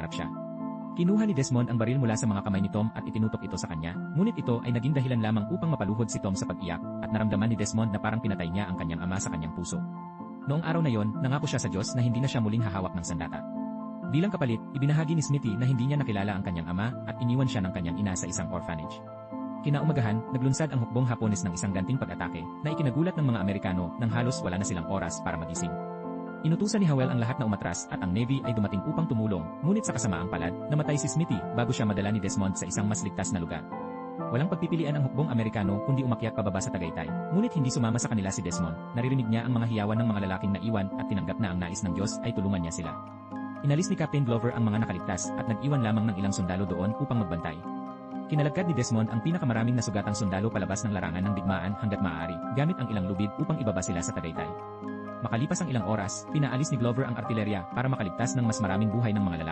hinarap siya. Kinuha ni Desmond ang baril mula sa mga kamay ni Tom at itinutok ito sa kanya, ngunit ito ay naging dahilan lamang upang mapaluhod si Tom sa pag-iyak at naramdaman ni Desmond na parang pinatay niya ang kanyang ama sa kanyang puso. Noong araw na yon, nangako siya sa Diyos na hindi na siya muling hahawak ng sandata. Bilang kapalit, ibinahagi ni Smithy na hindi niya nakilala ang kanyang ama at iniwan siya ng kanyang ina sa isang orphanage. Kinaumagahan, naglunsad ang hukbong Hapones ng isang ganting pag-atake na ikinagulat ng mga Amerikano nang halos wala na silang oras para magising. Inutusan ni Howell ang lahat na umatras at ang Navy ay dumating upang tumulong, ngunit sa kasamaang palad, namatay si Smithy bago siya madala ni Desmond sa isang mas ligtas na lugar. Walang pagpipilian ang hukbong Amerikano kundi umakyat pababa sa Tagaytay, ngunit hindi sumama sa kanila si Desmond. Naririnig niya ang mga hiyawan ng mga lalaking naiwan at tinanggap na ang nais ng Diyos ay tulungan niya sila. Inalis ni Captain Glover ang mga nakaligtas at nag-iwan lamang ng ilang sundalo doon upang magbantay. Kinalagkad ni Desmond ang pinakamaraming nasugatang sundalo palabas ng larangan ng digmaan hanggat maaari, gamit ang ilang lubid upang ibaba sila sa Tagaytay. Makalipas ang ilang oras, pinaalis ni Glover ang artilerya para makaligtas ng mas maraming buhay ng mga lalaki.